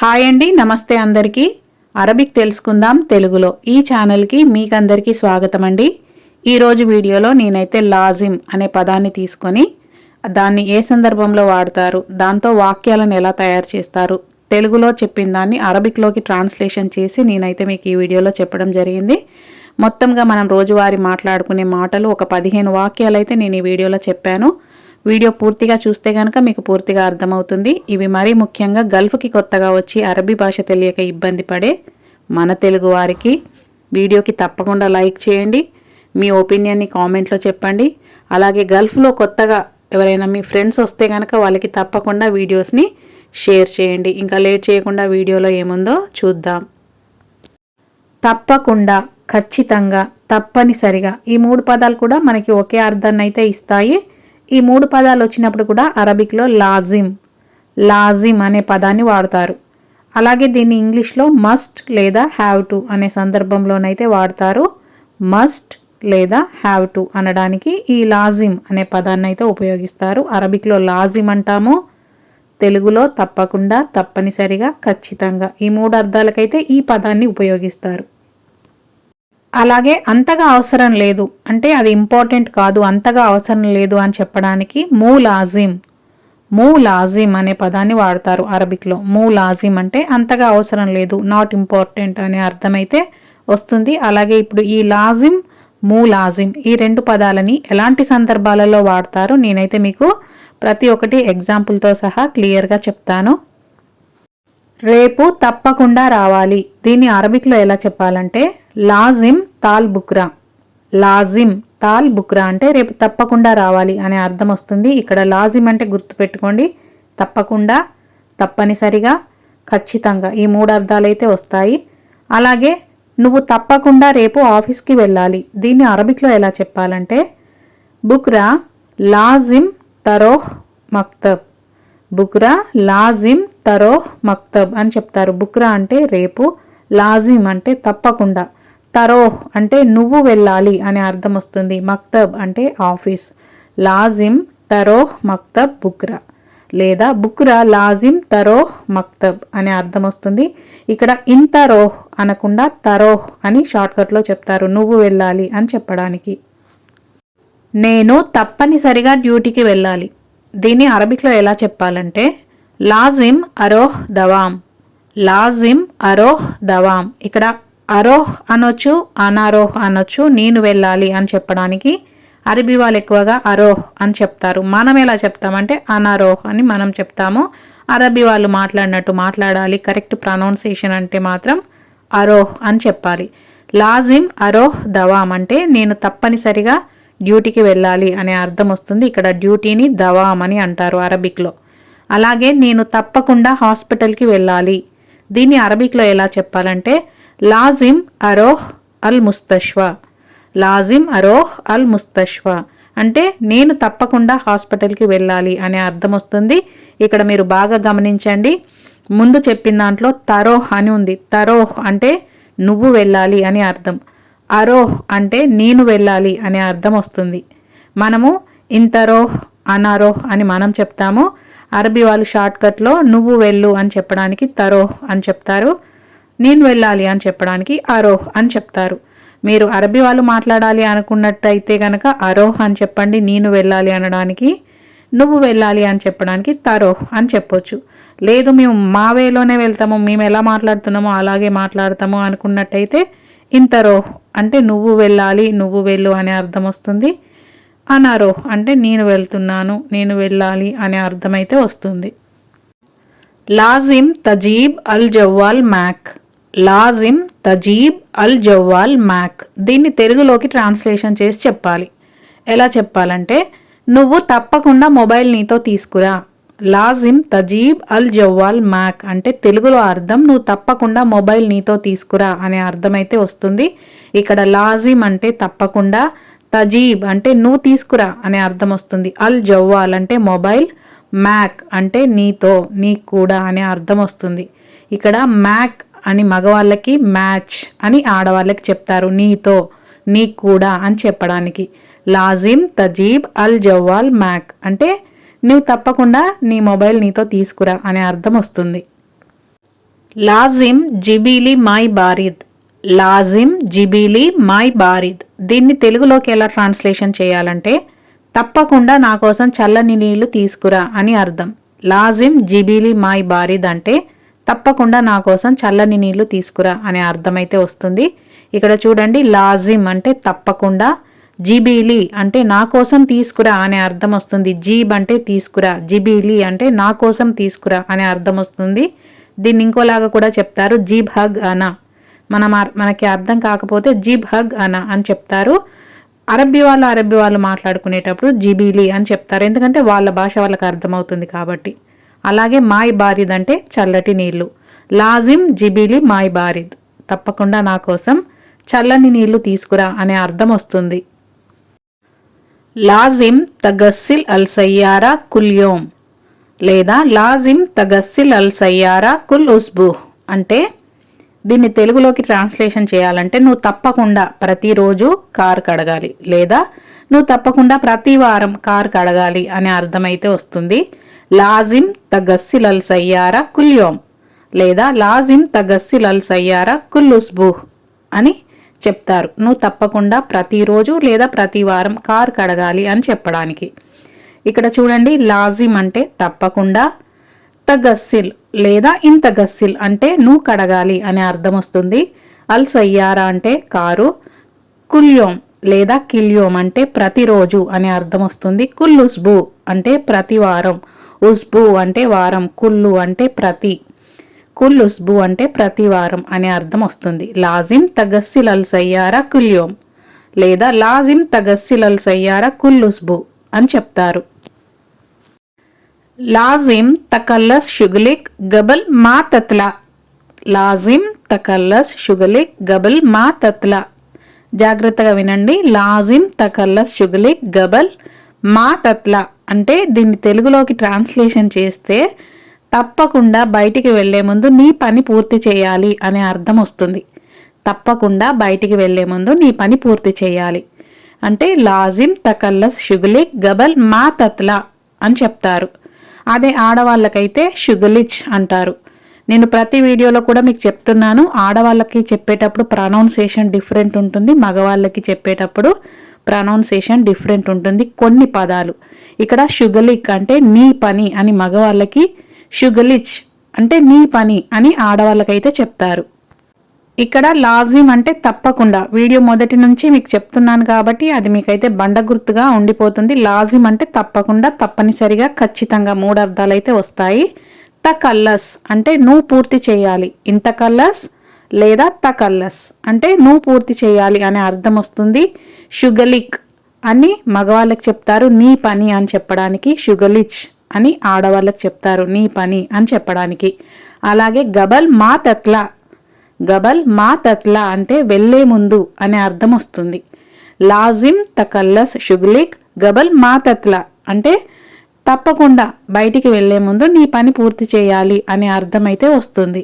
Hi అండి నమస్తే అందరికీ. అరబిక్ తెలుసుకుందాం తెలుగులో. ఈ ఛానల్కి మీకందరికీ స్వాగతం అండి. ఈరోజు వీడియోలో నేనైతే లాజిమ్ అనే పదాన్ని తీసుకొని దాన్ని ఏ సందర్భంలో వాడతారు దాంతో వాక్యాలను ఎలా తయారు చేస్తారు తెలుగులో చెప్పిన దాన్ని అరబిక్లోకి ట్రాన్స్లేషన్ చేసి నేనైతే మీకు ఈ వీడియోలో చెప్పడం జరిగింది. మొత్తంగా మనం రోజువారీ మాట్లాడుకునే మాటలు ఒక పదిహేను వాక్యాలు అయితే నేను ఈ వీడియోలో చెప్పాను. వీడియో పూర్తిగా చూస్తే కనుక మీకు పూర్తిగా అర్థమవుతుంది. ఇవి మరీ ముఖ్యంగా గల్ఫ్కి కొత్తగా వచ్చి అరబీ భాష తెలియక ఇబ్బంది పడే మన తెలుగు వారికి. వీడియోకి తప్పకుండా లైక్ చేయండి. మీ ఒపీనియన్ని కామెంట్లో చెప్పండి. అలాగే గల్ఫ్లో కొత్తగా ఎవరైనా మీ ఫ్రెండ్స్ వస్తే కనుక వాళ్ళకి తప్పకుండా వీడియోస్ని షేర్ చేయండి. ఇంకా లేట్ చేయకుండా వీడియోలో ఏముందో చూద్దాం. తప్పకుండా ఖచ్చితంగా తప్పనిసరిగా ఈ మూడు పదాలు కూడా మనకి ఒకే అర్థాన్ని అయితే ఇస్తాయి. ఈ మూడు పదాలు వచ్చినప్పుడు కూడా అరబిక్లో లాజిమ్ లాజిమ్ అనే పదాన్ని వాడతారు. అలాగే దీన్ని ఇంగ్లీష్లో మస్ట్ లేదా హ్యావ్ టు అనే సందర్భంలోనైతే వాడతారు. మస్ట్ లేదా హ్యావ్ టు అనడానికి ఈ లాజిమ్ అనే పదాన్ని అయితే ఉపయోగిస్తారు. అరబిక్లో లాజిమ్ అంటాము. తెలుగులో తప్పకుండా తప్పనిసరిగా ఖచ్చితంగా ఈ మూడు అర్థాలకైతే ఈ పదాన్ని ఉపయోగిస్తారు. అలాగే అంతగా అవసరం లేదు. అంటే అది ఇంపార్టెంట్ కాదు అంతగా అవసరం లేదు అని చెప్పడానికి మూ లాజిమ్ మూ లాజిమ్ అనే పదాన్ని వాడతారు అరబిక్లో. మూ లాజిమ్ అంటే అంతగా అవసరం లేదు నాట్ ఇంపార్టెంట్ అనే అర్థమైతే వస్తుంది. అలాగే ఇప్పుడు ఈ లాజిమ్ మూ లాజిమ్ ఈ రెండు పదాలని ఎలాంటి సందర్భాలలో వాడతారు? నేనైతే మీకు ప్రతి ఒక్కటి ఎగ్జాంపుల్తో సహా క్లియర్గా చెప్తాను. రేపు తప్పకుండా రావాలి. దీన్ని అరబిక్లో ఎలా చెప్పాలంటే లాజిమ్ తాల్ బుక్రా. లాజిమ్ తాల్ బుక్రా అంటే రేపు తప్పకుండా రావాలి అనే అర్థం వస్తుంది. ఇక్కడ లాజిమ్ అంటే గుర్తుపెట్టుకోండి. తప్పకుండా తప్పనిసరిగా ఖచ్చితంగా ఈ మూడు అర్థాలైతే వస్తాయి. అలాగే నువ్వు తప్పకుండా రేపు ఆఫీస్కి వెళ్ళాలి. దీన్ని అరబిక్లో ఎలా చెప్పాలంటే బుక్రా లాజిమ్ తరోహ్ మక్తబ్. బుక్రా లాజిమ్ తరోహ్ మక్తబ్ అని చెప్తారు. బుక్రా అంటే రేపు లాజిమ్ అంటే తప్పకుండా. తరోహ్ అంటే నువ్వు వెళ్ళాలి అనే అర్థం వస్తుంది. మక్తబ్ అంటే ఆఫీస్. లాజిమ్ తరోహ్ మక్తబ్ బుక్రా. లేదా బుక్రా లాజిమ్ తరోహ్ మక్తబ్ అనే అర్థం వస్తుంది. ఇక్కడ ఇంతరోహ్ అనకుండా తరోహ్ అని షార్ట్కట్లో చెప్తారు. నువ్వు వెళ్ళాలి అని చెప్పడానికి. నేను తప్పనిసరిగా డ్యూటీకి వెళ్ళాలి. దీన్ని అరబిక్లో ఎలా చెప్పాలంటే లాజిమ్ అరోహ్ దవాం. లాజిమ్ అరోహ్ దవాం. ఇక్కడ అరోహ్ అనొచ్చు అనారోహ్ అనొచ్చు నేను వెళ్ళాలి అని చెప్పడానికి అరబీ వాళ్ళు ఎక్కువగా అరోహ్ అని చెప్తారు. మనం ఎలా చెప్తామంటే అనారోహ్ అని మనం చెప్తాము. అరబీ వాళ్ళు మాట్లాడినట్టు మాట్లాడాలి కరెక్ట్ ప్రొనౌన్సియేషన్ అంటే మాత్రం అరోహ్ అని చెప్పాలి. లాజిమ్ అరోహ్ దవాం అంటే నేను తప్పనిసరిగా డ్యూటీకి వెళ్ళాలి అనే అర్థం వస్తుంది. ఇక్కడ డ్యూటీని దవాం అని అంటారు అరబిక్లో. అలాగే నేను తప్పకుండా హాస్పిటల్కి వెళ్ళాలి. దీన్ని అరబిక్లో ఎలా చెప్పాలంటే లాజిమ్ అరోహ్ అల్ ముస్తష్వ లాజిమ్ అరోహ్ అల్ ముస్తష్వ అంటే నేను తప్పకుండా హాస్పిటల్కి వెళ్ళాలి అనే అర్థం వస్తుంది. ఇక్కడ మీరు బాగా గమనించండి. ముందు చెప్పిన దాంట్లో తరోహ్ అని ఉంది. తరోహ్ అంటే నువ్వు వెళ్ళాలి అని అర్థం. అరోహ్ అంటే నేను వెళ్ళాలి అనే అర్థం వస్తుంది. మనము ఇంతరోహ్ అనారోహ్ అని మనం చెప్తాము. అరబీ వాళ్ళు షార్ట్కట్లో నువ్వు వెళ్ళు అని చెప్పడానికి తరోహ్ అని చెప్తారు. నేను వెళ్ళాలి అని చెప్పడానికి అరోహ్ అని చెప్తారు. మీరు అరబీ వాళ్ళు మాట్లాడాలి అనుకున్నట్టయితే కనుక అరోహ్ అని చెప్పండి నేను వెళ్ళాలి అనడానికి నువ్వు వెళ్ళాలి అని చెప్పడానికి తరోహ్ అని చెప్పొచ్చు. లేదు మేము మా వేలోనే వెళ్తాము మేము ఎలా మాట్లాడుతున్నామో అలాగే మాట్లాడతాము అనుకున్నట్టయితే ఇంతరోహ్ అంటే నువ్వు వెళ్ళాలి నువ్వు వెళ్ళు అనే అర్థం వస్తుంది. అనారోహ్ అంటే నేను వెళ్తున్నాను నేను వెళ్ళాలి అనే అర్థమైతే వస్తుంది. లాజిమ్ తజీబ్ అల్ జవ్వాల్ మ్యాక్. లాజిమ్ తజీబ్ అల్ జవ్వాల్ మ్యాక్. దీన్ని తెలుగులోకి ట్రాన్స్లేషన్ చేసి చెప్పాలి. ఎలా చెప్పాలంటే నువ్వు తప్పకుండా మొబైల్ నీతో తీసుకురా. లాజిమ్ తజీబ్ అల్ జవ్వాల్ మ్యాక్ అంటే తెలుగులో అర్థం నువ్వు తప్పకుండా మొబైల్ నీతో తీసుకురా అనే అర్థమైతే వస్తుంది. ఇక్కడ లాజిమ్ అంటే తప్పకుండా తజీబ్ అంటే నువ్వు తీసుకురా అనే అర్థం వస్తుంది. అల్ జవ్వాల్ అంటే మొబైల్ మ్యాక్ అంటే నీతో నీకు కూడా అనే అర్థం వస్తుంది. ఇక్కడ మ్యాక్ అని మగవాళ్ళకి మ్యాచ్ అని ఆడవాళ్ళకి చెప్తారు. నీతో నీకు కూడా అని చెప్పడానికి. లాజిమ్ తజీబ్ అల్ జవ్వాల్ మ్యాక్ అంటే నువ్వు తప్పకుండా నీ మొబైల్ నీతో తీసుకురా అనే అర్థం వస్తుంది. లాజిమ్ జిబీలి మై బారిద్ లాజిమ్ జిబీలి మై బారిద్. దీన్ని తెలుగులోకి ఎలా ట్రాన్స్లేషన్ చేయాలంటే తప్పకుండా నా కోసం చల్లని నీళ్ళు తీసుకురా అని అర్థం. లాజిమ్ జిబీలి మై బారిద్ అంటే తప్పకుండా నా కోసం చల్లని నీళ్ళు తీసుకురా అనే అర్థమైతే వస్తుంది. ఇక్కడ చూడండి లాజిమ్ అంటే తప్పకుండా జిబీలి అంటే నా కోసం తీసుకురా అనే అర్థం వస్తుంది. జీబ్ అంటే తీసుకురా జిబీలి అంటే నా కోసం తీసుకురా అనే అర్థం వస్తుంది. దీన్ని ఇంకోలాగా కూడా చెప్తారు జీబ్ హగ్ అనా. మన మనకి అర్థం కాకపోతే జీబ్ హగ్ అనా అని చెప్తారు. అరబ్బీ వాళ్ళు అరబ్బీ వాళ్ళు మాట్లాడుకునేటప్పుడు జిబీలి అని చెప్తారు. ఎందుకంటే వాళ్ళ భాష వాళ్ళకి అర్థమవుతుంది కాబట్టి. అలాగే మాయ్ బారిద్ అంటే చల్లటి నీళ్ళు. లాజిమ్ జిబీలి మాయ్ బారిద్. తప్పకుండా నా కోసం చల్లని నీళ్ళు తీసుకురా అనే అర్థం వస్తుంది. లాజిమ్ తగస్సిల్ అల్ సయ్యారా కుల్యోమ్ లేదా లాజిమ్ తగస్సిల్ అల్ సయ్యారా కుల్ ఉస్బు అంటే దీన్ని తెలుగులోకి ట్రాన్స్లేషన్ చేయాలంటే నువ్వు తప్పకుండా ప్రతిరోజు కారు కడగాలి. లేదా నువ్వు తప్పకుండా ప్రతి వారం కారు కడగాలి అనే అర్థమైతే వస్తుంది. లాజిమ్ తగస్సిలల్ సయ్యారా కుల్యోమ్ లేదా లాజిమ్ తగస్సిలల్ సయ్యారా కుల్లుస్బూహ్ అని చెప్తారు. నువ్వు తప్పకుండా ప్రతిరోజు లేదా ప్రతి వారం కారు కడగాలి అని చెప్పడానికి. ఇక్కడ చూడండి లాజిమ్ అంటే తప్పకుండా తగస్సిల్ లేదా ఇంత గస్సిల్ అంటే నువ్వు కడగాలి అనే అర్థం వస్తుంది. అల్ సయ్యారా అంటే కారు కుల్యోం లేదా కిల్యోం అంటే ప్రతిరోజు అనే అర్థం వస్తుంది. కుల్లుస్బు అంటే ప్రతి వారం ఉస్బు అంటే వారం కుల్లు అంటే ప్రతి కుల్లుస్బు అంటే ప్రతి వారం అనే అర్థం వస్తుంది. లాజిమ్ తగస్సిల్ అల్ సయ్యారా కుల్యోం లేదా లాజిమ్ తగస్సిల్ అల్ సయ్యారా కుల్లుస్బు అని చెప్తారు. లాజిమ్ తకల్లస్ షుగలిక్ గబల్ మా తత్లా. లాజిమ్ తకల్లస్ షుగలిక్ గబల్ మా తత్లా. జాగ్రత్తగా వినండి. లాజిమ్ తకల్లస్ షుగలిక్ గబల్ మా తత్లా. అంటే దీన్ని తెలుగులోకి ట్రాన్స్లేషన్ చేస్తే తప్పకుండా బయటికి వెళ్ళే ముందు నీ పని పూర్తి చేయాలి అనే అర్థం వస్తుంది. తప్పకుండా బయటికి వెళ్ళే ముందు నీ పని పూర్తి చేయాలి. అంటే లాజిమ్ తకల్లస్ షుగలిక్ గబల్ మా తత్లా అని చెప్తారు. అదే ఆడవాళ్ళకైతే షుగలిచ్ అంటారు. నేను ప్రతి వీడియోలో కూడా మీకు చెప్తున్నాను ఆడవాళ్ళకి చెప్పేటప్పుడు ప్రొనౌన్సేషన్ డిఫరెంట్ ఉంటుంది మగవాళ్ళకి చెప్పేటప్పుడు ప్రొనౌన్సేషన్ డిఫరెంట్ ఉంటుంది. కొన్ని పదాలు. ఇక్కడ షుగలిక్ అంటే నీ పని అని మగవాళ్ళకి షుగలిచ్ అంటే నీ పని అని ఆడవాళ్ళకైతే చెప్తారు. ఇక్కడ లాజిమ్ అంటే తప్పకుండా. వీడియో మొదటి నుంచి మీకు చెప్తున్నాను కాబట్టి అది మీకైతే బండ గుర్తుగా ఉండిపోతుంది. లాజిమ్ అంటే తప్పకుండా తప్పనిసరిగా ఖచ్చితంగా మూడు అర్థాలు అయితే వస్తాయి. త కల్లస్ అంటే నువ్వు పూర్తి చేయాలి. ఇంత కల్లస్ లేదా త కల్లస్ అంటే నువ్వు పూర్తి చేయాలి అనే అర్థం వస్తుంది. షుగలిక్ అని మగవాళ్ళకి చెప్తారు. నీ పని అని చెప్పడానికి. షుగలిచ్ అని ఆడవాళ్ళకి చెప్తారు. నీ పని అని చెప్పడానికి. అలాగే గబల్ మా తత్లా గబల్ మా తత్లా అంటే వెళ్ళే ముందు అనే అర్థం వస్తుంది. లాజిమ్ తకల్లస్ షుగ్లిక్ గబల్ మా తత్లా అంటే తప్పకుండా బయటికి వెళ్ళే ముందు నీ పని పూర్తి చేయాలి అనే అర్థమైతే వస్తుంది.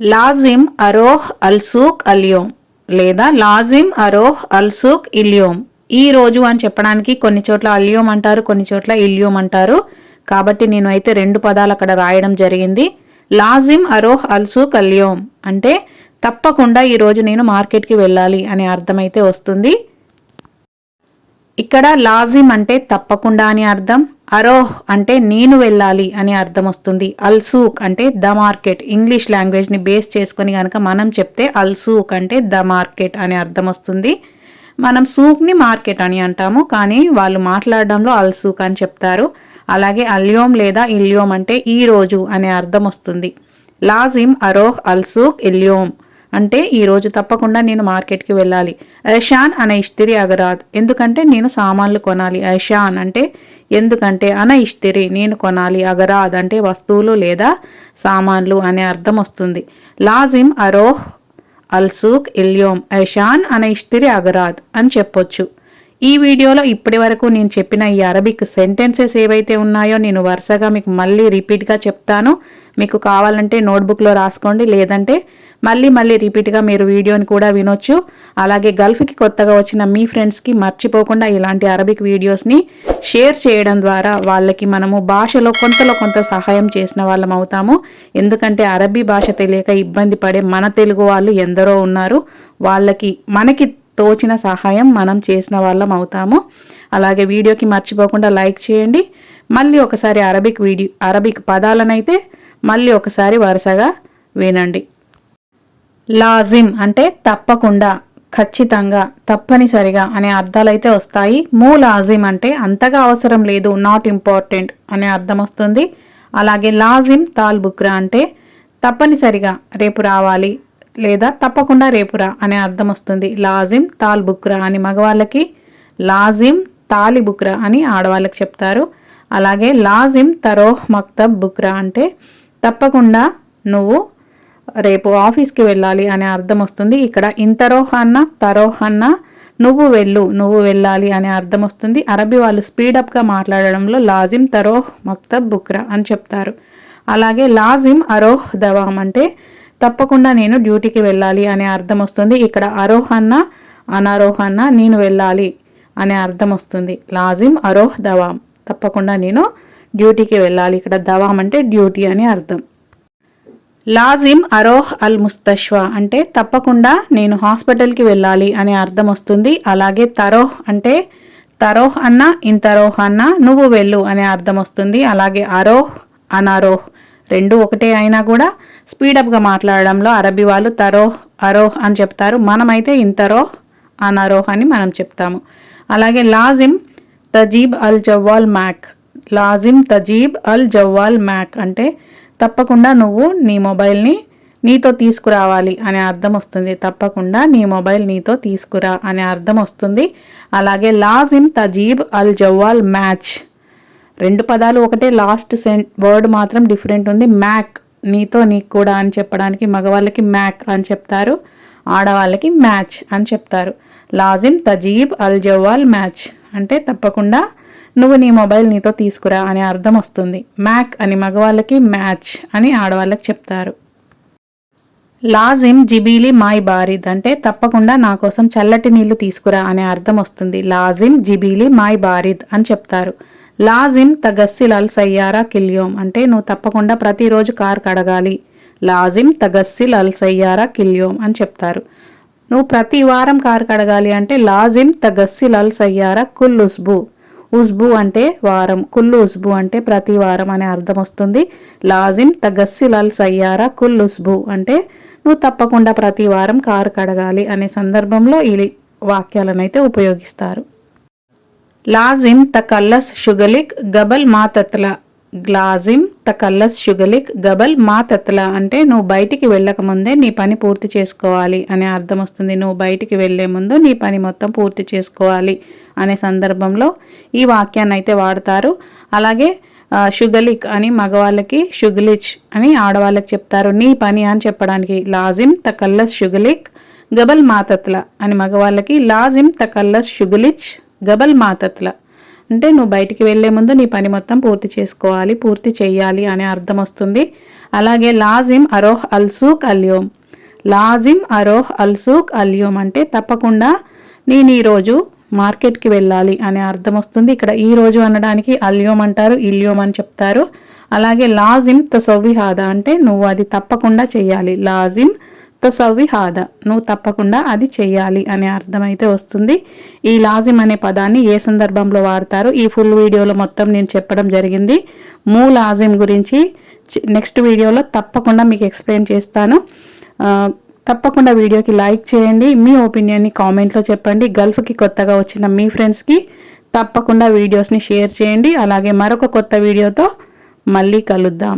లాజిమ్ అరోహ్ అల్సూక్ అలియోమ్ లేదా లాజిమ్ అరోహ్ అల్సూక్ ఇలియోమ్ ఈ రోజు అని చెప్పడానికి కొన్ని చోట్ల అలియోమ్ అంటారు కొన్ని చోట్ల ఇలియోమ్ అంటారు. కాబట్టి నేను అయితే రెండు పదాలు అక్కడ రాయడం జరిగింది. లాజిమ్ అరోహ్ అల్సు కల్యోమ్ అంటే తప్పకుండా ఈరోజు నేను మార్కెట్కి వెళ్ళాలి అనే అర్థమైతే వస్తుంది. ఇక్కడ లాజిమ్ అంటే తప్పకుండా అని అర్థం అరోహ్ అంటే నేను వెళ్ళాలి అని అర్థం వస్తుంది. అల్సూక్ అంటే ద మార్కెట్. ఇంగ్లీష్ లాంగ్వేజ్ని బేస్ చేసుకొని కనుక మనం చెప్తే అల్సూక్ అంటే ద మార్కెట్ అని అర్థం వస్తుంది. మనం సూక్ని మార్కెట్ అని అంటాము కానీ వాళ్ళు మాట్లాడడంలో అల్సూక్ అని చెప్తారు. అలాగే అల్యోమ్ లేదా ఇల్యోమ్ అంటే ఈ రోజు అనే అర్థం వస్తుంది. లాజిమ్ అరోహ్ అల్సూక్ ఇల్యోమ్ అంటే ఈ రోజు తప్పకుండా నేను మార్కెట్కి వెళ్ళాలి. ఐషాన్ అనే ఇష్తిరి అగరాద్. ఎందుకంటే నేను సామాన్లు కొనాలి. ఐషాన్ అంటే ఎందుకంటే అన ఇష్తిరి నేను కొనాలి. అగరాద్ అంటే వస్తువులు లేదా సామాన్లు అనే అర్థం వస్తుంది. లాజిమ్ అరోహ్ అల్సూక్ ఇల్యోమ్. ఐషాన్ అనే ఇష్తిరి అగరాద్ అని చెప్పొచ్చు. ఈ వీడియోలో ఇప్పటి వరకు నేను చెప్పిన ఈ అరబిక్ సెంటెన్సెస్ ఏవైతే ఉన్నాయో నేను వరుసగా మీకు మళ్ళీ రిపీట్గా చెప్తాను. మీకు కావాలంటే నోట్బుక్లో రాసుకోండి లేదంటే మళ్ళీ మళ్ళీ రిపీట్గా మీరు వీడియోని కూడా వినొచ్చు. అలాగే గల్ఫ్కి కొత్తగా వచ్చిన మీ ఫ్రెండ్స్కి మర్చిపోకుండా ఇలాంటి అరబిక్ వీడియోస్ని షేర్ చేయడం ద్వారా వాళ్ళకి మనము భాషలో కొంతలో కొంత సహాయం చేసిన వాళ్ళం అవుతాము. ఎందుకంటే అరబీ భాష తెలియక ఇబ్బంది పడే మన తెలుగు వాళ్ళు ఎందరో ఉన్నారు. వాళ్ళకి మనకి తోచిన సహాయం మనం చేసిన వాళ్ళం అవుతాము. అలాగే వీడియోకి మర్చిపోకుండా లైక్ చేయండి. మళ్ళీ ఒకసారి అరబిక్ వీడియో అరబిక్ పదాలనైతే మళ్ళీ ఒకసారి వరుసగా వినండి. లాజిమ్ అంటే తప్పకుండా ఖచ్చితంగా తప్పనిసరిగా అనే అర్థాలైతే వస్తాయి. మూ లాజిమ్ అంటే అంతగా అవసరం లేదు నాట్ ఇంపార్టెంట్ అనే అర్థం వస్తుంది. అలాగే లాజిమ్ తాల్ బుక్రా అంటే తప్పనిసరిగా రేపు రావాలి లేదా తప్పకుండా రేపురా అనే అర్థం వస్తుంది. లాజిమ్ తాల్ బుక్రా అని మగవాళ్ళకి లాజిమ్ తాలి బుక్రా అని ఆడవాళ్ళకి చెప్తారు. అలాగే లాజిమ్ తరోహ్ మక్తబ్ బుక్రా అంటే తప్పకుండా నువ్వు రేపు ఆఫీస్కి వెళ్ళాలి అనే అర్థం వస్తుంది. ఇక్కడ ఇంతరోహ్ అన్న తరోహ్ అన్న నువ్వు వెళ్ళు నువ్వు వెళ్ళాలి అనే అర్థం వస్తుంది. అరబీ వాళ్ళు స్పీడప్గా మాట్లాడడంలో లాజిమ్ తరోహ్ మక్తబ్ బుక్రా అని చెప్తారు. అలాగే లాజిమ్ అరోహ్ దవామ్ అంటే తప్పకుండా నేను డ్యూటీకి వెళ్ళాలి అనే అర్థం వస్తుంది. ఇక్కడ అరోహన్న అనారోహన్న నేను వెళ్ళాలి అనే అర్థం వస్తుంది. లాజిమ్ అరోహ్ దవాం తప్పకుండా నేను డ్యూటీకి వెళ్ళాలి. ఇక్కడ దవాం అంటే డ్యూటీ అని అర్థం. లాజిమ్ అరోహ్ అల్ ముస్తష్వా అంటే తప్పకుండా నేను హాస్పిటల్కి వెళ్ళాలి అనే అర్థం వస్తుంది. అలాగే తరోహ్ అంటే తరోహ్ అన్న ఇంతరోహ్ అన్న నువ్వు వెళ్ళు అనే అర్థం వస్తుంది. అలాగే అరోహ్ అనారోహ్ రెండు ఒకటే అయినా కూడా స్పీడప్గా మాట్లాడడంలో అరబీ వాళ్ళు తరోహ్ అరోహ్ అని చెప్తారు. మనమైతే ఇంతరోహ్ అనరోహ్ అని మనం చెప్తాము. అలాగే లాజిమ్ తజీబ్ అల్ జవ్వాల్ మ్యాక్. లాజిమ్ తజీబ్ అల్ జవ్వాల్ మ్యాక్ అంటే తప్పకుండా నువ్వు నీ మొబైల్ని నీతో తీసుకురావాలి అనే అర్థం వస్తుంది. తప్పకుండా నీ మొబైల్ నీతో తీసుకురా అనే అర్థం వస్తుంది. అలాగే లాజిమ్ తజీబ్ అల్ జవ్వాల్ మ్యాచ్. రెండు పదాలు ఒకటే లాస్ట్ సెన్ వర్డ్ మాత్రం డిఫరెంట్ ఉంది. మ్యాక్ నీతో నీకు కూడా అని చెప్పడానికి మగవాళ్ళకి మ్యాక్ అని చెప్తారు. ఆడవాళ్ళకి మ్యాచ్ అని చెప్తారు. లాజిమ్ తజీబ్ అల్ జవాల్ మ్యాచ్ అంటే తప్పకుండా నువ్వు నీ మొబైల్ నీతో తీసుకురా అనే అర్థం వస్తుంది. మ్యాక్ అని మగవాళ్ళకి మ్యాచ్ అని ఆడవాళ్ళకి చెప్తారు. లాజిమ్ జిబీలి మాయ్ బారిద్ అంటే తప్పకుండా నా కోసం చల్లటి నీళ్ళు తీసుకురా అనే అర్థం వస్తుంది. లాజిమ్ జిబీలి మాయ్ బారిద్ అని చెప్తారు. లాజిమ్ తగస్సిల్ సయ్యారా కిల్యోమ్? అంటే నువ్వు తప్పకుండా ప్రతిరోజు కార్ కడగాలి. లాజిమ్ తగస్సిల్ అల్ సయ్యారా కిల్యోమ్ అని చెప్తారు. నువ్వు ప్రతి వారం కార్ కడగాలి అంటే లాజిమ్ తగస్సిల్ అల్ సయ్యారా కుల్ ఉస్బు ఉస్బు అంటే వారం. కుల్లు ఉస్బు అంటే ప్రతి వారం అనే అర్థం వస్తుంది. లాజిమ్ తగస్సిల్ సయ్యారా కుల్ ఉస్బు అంటే నువ్వు తప్పకుండా ప్రతి వారం కారు కడగాలి అనే సందర్భంలో ఈ వాక్యాలను అయితే ఉపయోగిస్తారు. లాజిమ్ తకల్లస్ షుగలిక్ గబల్ మాతత్ల. గ్లాజిమ్ తకల్లస్ షుగలిక్ గబల్ మాతత్ల అంటే నువ్వు బయటికి వెళ్ళకముందే నీ పని పూర్తి చేసుకోవాలి అనే అర్థం వస్తుంది. నువ్వు బయటికి వెళ్ళే ముందు నీ పని మొత్తం పూర్తి చేసుకోవాలి అనే సందర్భంలో ఈ వాక్యాన్ని అయితే వాడతారు. అలాగే షుగలిక్ అని మగవాళ్ళకి షుగలిచ్ అని ఆడవాళ్ళకి చెప్తారు. నీ పని అని చెప్పడానికి లాజిమ్ తకల్లస్ షుగలిక్ గబల్ మాతత్ల అని మగవాళ్ళకి లాజిమ్ తకల్లస్ షుగలిచ్ గబల్ మాతత్ల. అంటే నువ్వు బయటికి వెళ్ళే ముందు నీ పని మొత్తం పూర్తి చేసుకోవాలి పూర్తి చేయాలి అనే అర్థం వస్తుంది. అలాగే లాజిమ్ అరోహ్ అల్సూక్ అల్యోమ్ లాజిమ్ అరోహ్ అల్సూక్ అల్యోమ్ అంటే తప్పకుండా నేను ఈరోజు మార్కెట్కి వెళ్ళాలి అనే అర్థం వస్తుంది. ఇక్కడ ఈ రోజు అనడానికి అల్యోమ్ అంటారు ఇల్యోమ్ అని చెప్తారు. అలాగే లాజిమ్ తసవ్విహాద అంటే నువ్వు అది తప్పకుండా చేయాలి లాజిమ్ హాద నువ్వు తప్పకుండా అది చేయాలి అనే అర్థమైతే వస్తుంది. ఈ లాజిమ్ అనే పదాన్ని ఏ సందర్భంలో వాడతారు? ఈ ఫుల్ వీడియోలో మొత్తం నేను చెప్పడం జరిగింది. మూ లాజిమ్ గురించి నెక్స్ట్ వీడియోలో తప్పకుండా మీకు ఎక్స్ప్లెయిన్ చేస్తాను. తప్పకుండా వీడియోకి లైక్ చేయండి. మీ ఒపీనియన్ని కామెంట్లో చెప్పండి. గల్ఫ్కి కొత్తగా వచ్చిన మీ ఫ్రెండ్స్కి తప్పకుండా వీడియోస్ని షేర్ చేయండి. అలాగే మరొక కొత్త వీడియోతో మళ్ళీ కలుద్దాం.